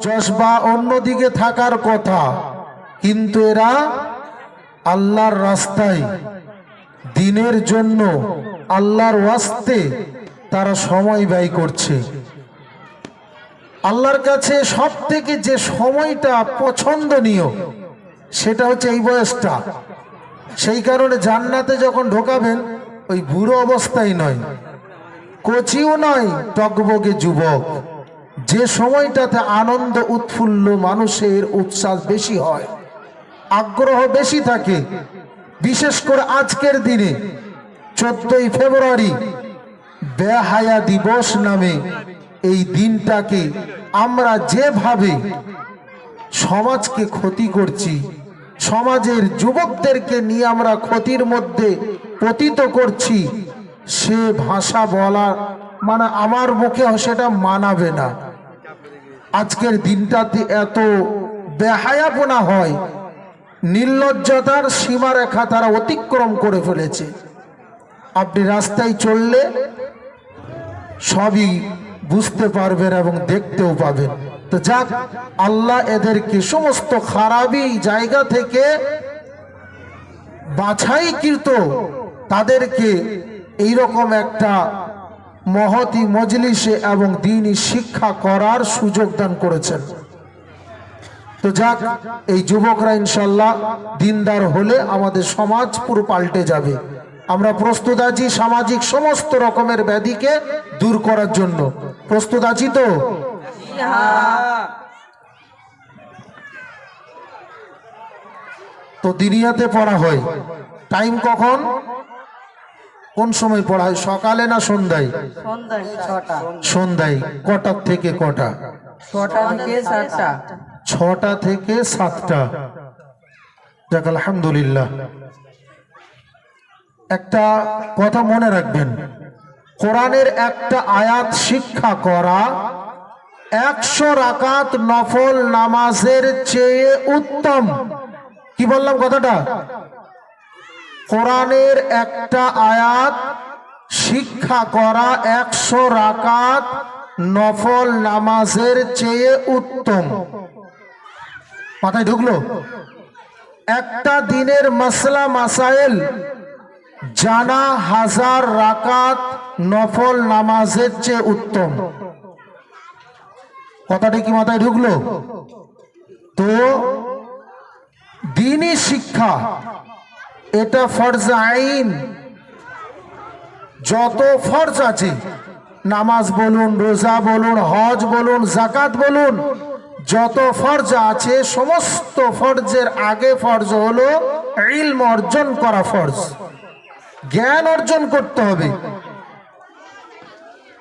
চশবা অন্যদিকে থাকার কথা, কিন্তু এরা আল্লাহর রাস্তায়, দিনের জন্য আল্লাহর ওয়াস্তে তারা সময় ব্যয় করছে। আল্লাহর কাছে সব থেকে যে সময়টা পছন্দনীয়, সেটা হচ্ছে এই বয়সটা। সেই কারণে জান্নাতে যখন ঢোকাবেন, ওই বুড়ো অবস্থায় নয়, কচিও নয়, টকবগে যুবক। যে সময়টাতে আনন্দ উৎফুল্ল মানুষের উচ্ছ্বাস বেশি হয়, আগ্রহ বেশি থাকে, বিশেষ করে আজকের দিনে, চোদ্দই ফেব্রুয়ারি, বেহায়া দিবস নামে এই দিনটাকে আমরা যেভাবে সমাজকে ক্ষতি করছি, সমাজের যুবকদেরকে নিয়ে আমরা ক্ষতির মধ্যে পতিত করছি, সে ভাষা বলা মানে আমার মুখে সেটা মানাবে না। আজকের দিনটাতে এত বেহায়াপনা হয়, নির্লজ্জতার সীমারেখা তারা অতিক্রম করে ফেলেছে। আপনি রাস্তায় চললে সবই বুঝতে পারবেন এবং দেখতেও পাবেন। তো যাক, আল্লাহ এদেরকে সমস্ত খারাপই জায়গা থেকে বাছাইকৃত তাদেরকে এইরকম একটা মহতি মজলিসে এবং দিনই শিক্ষা করার সুযোগ দান করেছেন। তো যাক, এই যুবকরা ইনশাল্লাহ দিনদার হলে আমাদের সমাজ পুরো পাল্টে যাবে। আমরা প্রস্তুত আছি সামাজিক সমস্ত রকমের ব্যাধিকে দূর করার জন্য। প্রস্তুত আছি তো? তো দিনিয়াতে পড়া হয়। টাইম কখন? কোন সময় পড়া হয় সকালে না সন্ধ্যায়? সন্ধ্যায় থেকে কটা? থেকে সাতটা। ছটা থেকে সাতটা। যাক আলহামদুলিল্লাহ। একটা কথা মনে রাখবেন। কোরআনের একটা আয়াত শিক্ষা করা একশো রাকাত নফল নামাজের চেয়ে উত্তম। কি বললাম কথাটা? কোরআনের একটা আয়াত, শিক্ষা করা একশো রাকাত নফল নামাজের চেয়ে উত্তম। মাথায় ঢুকলো? একটা দিনের মাসলা মাসাইল, জানা হাজার রাকাত নফল নামাজের চেয়ে উত্তম। কথাটি কি মাথায় ঢুকলো? তো, দিনই শিক্ষা এটা ফরজ আইন। যত ফরজ আছে, নামাজ বলুন, রোজা বলুন, হজ বলুন জাকাত বলুন, যত ফরজ আছে, সমস্ত ফরজের আগে ফরজ হলো ইলম অর্জন করা ফরজ। জ্ঞান অর্জন করতে হবে।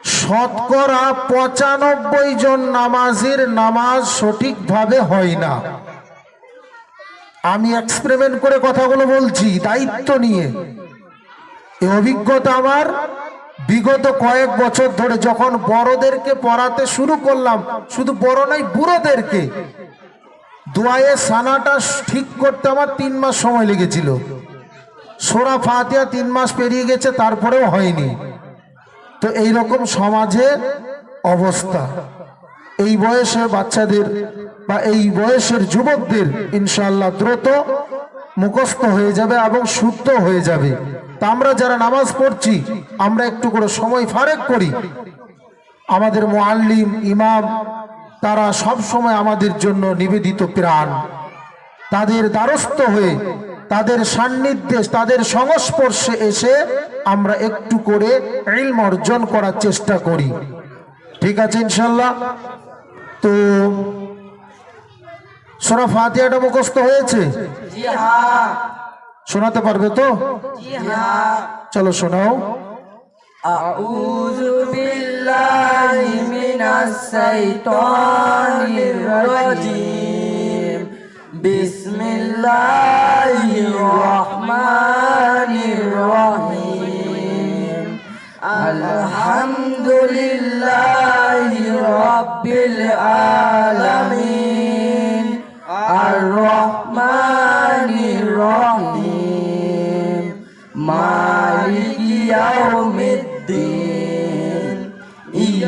শতকরা পঁচানব্বই জন নামাজের নামাজ সঠিকভাবে হয় না। আমি এক্সপেরিমেন্ট করে কথাগুলো বলছি, দায়িত্ব নিয়ে। এই অভিজ্ঞতা আমার। বিগত কয়েক বছর ধরে যখন বড়দেরকে পড়াতে শুরু করলাম, শুধু বড় নাই বুড়োদেরকে। দোয়ায়ে সানাটা ঠিক করতে আমার তিন মাস সময় লেগেছিল। সোরা ফাতিয়া তিন মাস পেরিয়ে গেছে, তারপরেও হয়নি। তো এই রকম সমাজে অবস্থা। এই বয়সে বাচ্চাদের বা এই বয়সের যুবকদের ইনশাল্লাহ দ্রুত মুখস্থ হয়ে যাবে এবং শুদ্ধ হয়ে যাবে। তা আমরা যারা নামাজ পড়ছি, আমরা একটু করে সময় ফারেক করি। আমাদের মোয়াল্লিম ইমাম, তারা সব সময় আমাদের জন্য নিবেদিত প্রাণ। তাদের দ্বারস্থ হয়ে, তাদের সান্নিধ্যে, তাদের সংস্পর্শে এসে আমরা একটু করে ইলম অর্জন করার চেষ্টা করি। ঠিক আছে ইনশাল্লাহ তো সোনা ফাতিহাটা মুখস্থ হয়েছে জি হ্যাঁ শোনাতে পারবে তো জি হ্যাঁ চলো শোনাও أعوذ بالله من الشيطان الرجيم بسم الله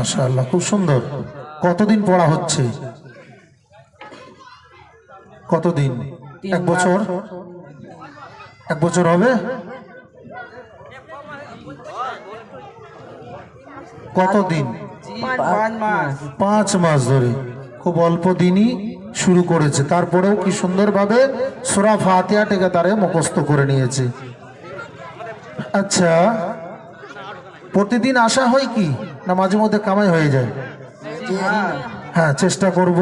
মাশাআল্লাহ খুব সুন্দর। কতদিন পড়া হচ্ছে? কতদিন? এক বছর? এক বছর হবে? কতদিন? পাঁচ মাস। ধরে। খুব অল্প দিনই শুরু করেছে। তারপরেও কি সুন্দরভাবে সোরা ফাতিহাটাকে তারে মুখস্থ করে নিয়েছে। আচ্ছা প্রতিদিন আসা হয় কি? না মাঝে মধ্যে কামাই হয়ে যায়। হ্যাঁ চেষ্টা করব।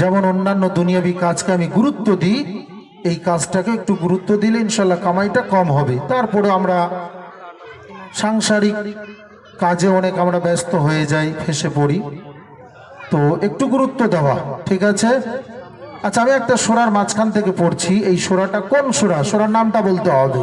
যেমন অন্যান্য দুনিয়াবি কাজকে আমি গুরুত্ব দিই এই কাজটাকে একটু গুরুত্ব দিলে ইনশাল্লাহ কামাইটা কম হবে। তারপরে আমরা সাংসারিক কাজে অনেক আমরা ব্যস্ত হয়ে যাই ফেসে পড়ি। তো একটু গুরুত্ব দেওয়া ঠিক আছে? আচ্ছা আমি একটা সোরার মাঝখান থেকে পড়ছি। এই সোরাটা কোন সোরা? সোরার নামটা বলতে হবে।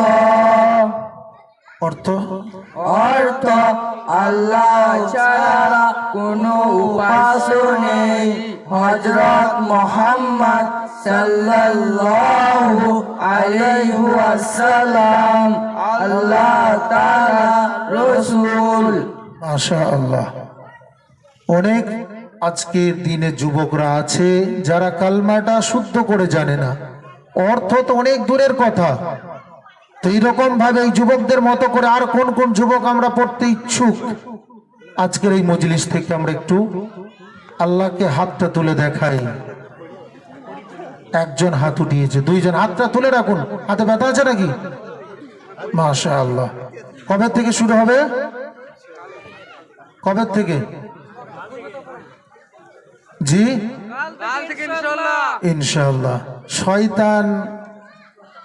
অর্থ? অর্থ আল্লাহ ছাড়া কোনো উপাস্য নেই। হযরত মুহাম্মদ সাল্লাল্লাহু আলাইহি ওয়াসাল্লাম আল্লাহ তাআলা রাসূল। মাশা আল্লাহ অনেক আজকের দিনে যুবকরা আছে যারা কালমাটা শুদ্ধ করে জানে না। অর্থ তো অনেক দূরের কথা। তো এইরকম ভাবে এই যুবকদের মতো করে আর কোন কোন যুবক আমরা পড়তে ইচ্ছুক? আজকের এই মজলিস থেকে আমরা একটু আল্লাহকে হাতটা তুলে দেখাই। একজন হাত উঠিয়েছে দুইজন হাতটা তুলে রাখুন। হাতে ব্যথা আছে নাকি? মাশা আল্লাহ কবে থেকে শুরু হবে? কবে থেকে? জি? ইনশাল্লাহ শয়তান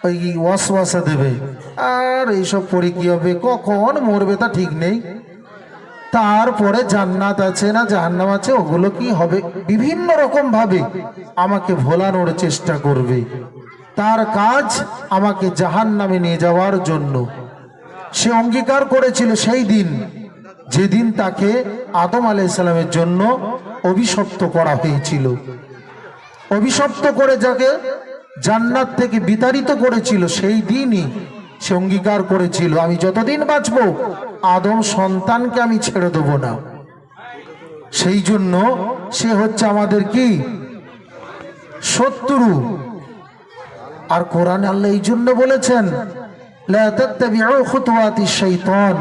ওই ওয়াসওয়াসা দেবে? আর এইসব পরে কি হবে? কখন মরবে তা ঠিক নেই। তারপরে জান্নাত আছে না জাহান্নাম আছে, ওগুলো কি হবে? বিভিন্ন রকম ভাবে আমাকে ভোলানোর চেষ্টা করবে। তার কাজ আমাকে জাহান্নামে নিয়ে যাওয়ার জন্য। সে অঙ্গীকার করেছিল সেই দিন, যেদিন তাকে আদম আলাইসালামের জন্য অভিশপ্ত করা হয়েছিল। অভিশপ্ত করে যাকে? জান্নাত থেকে বিতাড়িত করেছিল, সেই দিনই সে অঙ্গীকার করেছিল, আমি যতদিন বাঁচব, আদম সন্তানকে আমি ছেড়ে দেব না। সেই জন্য সে হচ্ছে আমাদের কি? শত্রু। আর কোরআন আল্লাহ এই জন্য বলেছেন শাইতান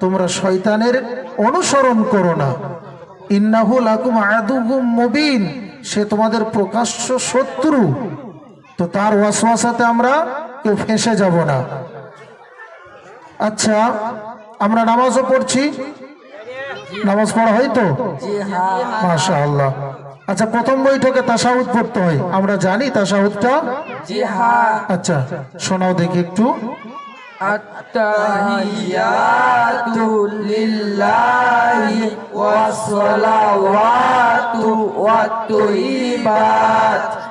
তোমরা শয়তানের অনুসরণ করো না। ইন্নাহু লাকুম আদুগুম মুবিন, সে তোমাদের প্রকাশ্য শত্রু। তো তার ওয়াসওয়াসাতে আমরা কেউ ফেঁসে যাব না আচ্ছা আমরা নামাজও পড়ছি নামাজ পড়া হয় তো জি হ্যাঁ মাশা আল্লাহ আচ্ছা প্রথম বৈঠকে তাসাউদ পড়তে হয় আমরা জানি তাসাউদটা জি হ্যাঁ আচ্ছা শোনাও দেখি একটু التحيات لله والصلوات والطيبات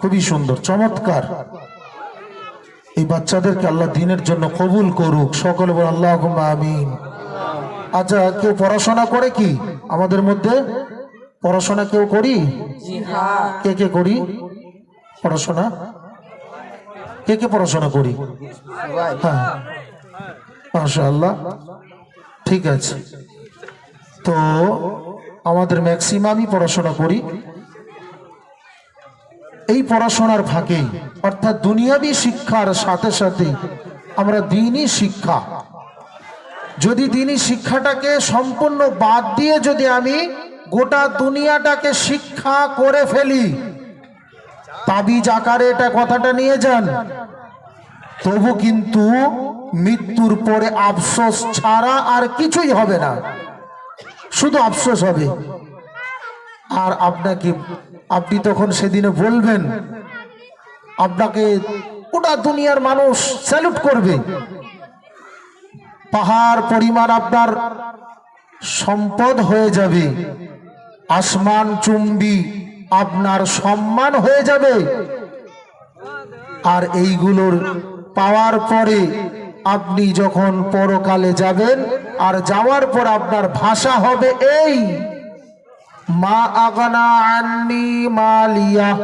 খুবই সুন্দর চমৎকার। এই বাচ্চাদেরকে আল্লাহ দিনের জন্য কবুল করুক সকলে বল আল্লাহ আমিন। আচ্ছা কেউ পড়াশোনা করে কি আমাদের মধ্যে? পড়াশোনা কেউ করি? কে কে করি? পড়াশোনা? কে কে পড়াশোনা করি? হ্যাঁ। মাশাআল্লাহ। ঠিক আছে। তো আমাদের ম্যাক্সিমামই পড়াশোনা করি। এই পড়াশোনার ফাঁকেই অর্থাৎ দুনিয়াবি শিক্ষার সাথে সাথে আমরা দিনই শিক্ষা। যদি দিনই শিক্ষাটাকে সম্পূর্ণ বাদ দিয়ে যদি আমি গোটা দুনিয়াটাকে শিক্ষা করে ফেলি তাবিজ আকারে এটা কথাটা নিয়ে যান তবু কিন্তু মৃত্যুর পরে আফসোস ছাড়া আর কিছুই হবে না। শুধু আফসোস হবে। আর আপনাকে, আপনি তখন সেদিনে বলবেন, আপনাকে গোটা দুনিয়ার মানুষ স্যালুট করবে। পাহাড় পরিমাণ আপনার সম্পদ হয়ে যাবে। আসমান চুম্বি আপনার সম্মান হয়ে যাবে। আর এইগুলোর পাওয়ার পরে আপনি যখন পরকালে যাবেন, আর যাওয়ার পর আপনার ভাষা হবে এই, মা আগানা আন্নি মালিয়া।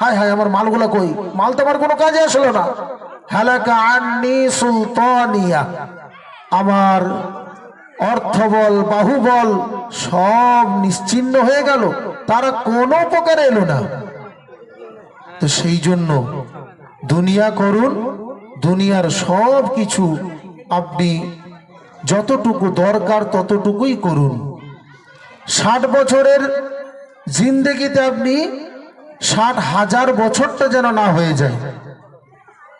হায় হায় আমার মালগুলো কই? মাল তো আমার কোনো কাজে আসলো না। হালাকা আন্নি সুলতানিয়া। আমার অর্থবল, বাহুবল সব নিশ্চিন্ন হয়ে গেল। তারা কোনো প্রকারে এলো না। তো সেই জন্য দুনিয়া করুন, দুনিয়ার সব কিছু আপনি যতটুকু দরকার ততটুকুই করুন। ষাট বছরের জিন্দেগিতে আপনি ষাট হাজার বছরটা যেন না হয়ে যায়।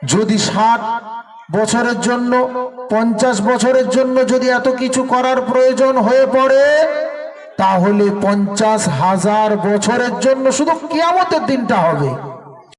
যদি ষাট বছরের জন্য, পঞ্চাশ বছরের জন্য যদি এত কিছু করার প্রয়োজন হয়ে পড়ে তাহলে পঞ্চাশ হাজার বছরের জন্য শুধু কিয়ামতের দিনটা হবে।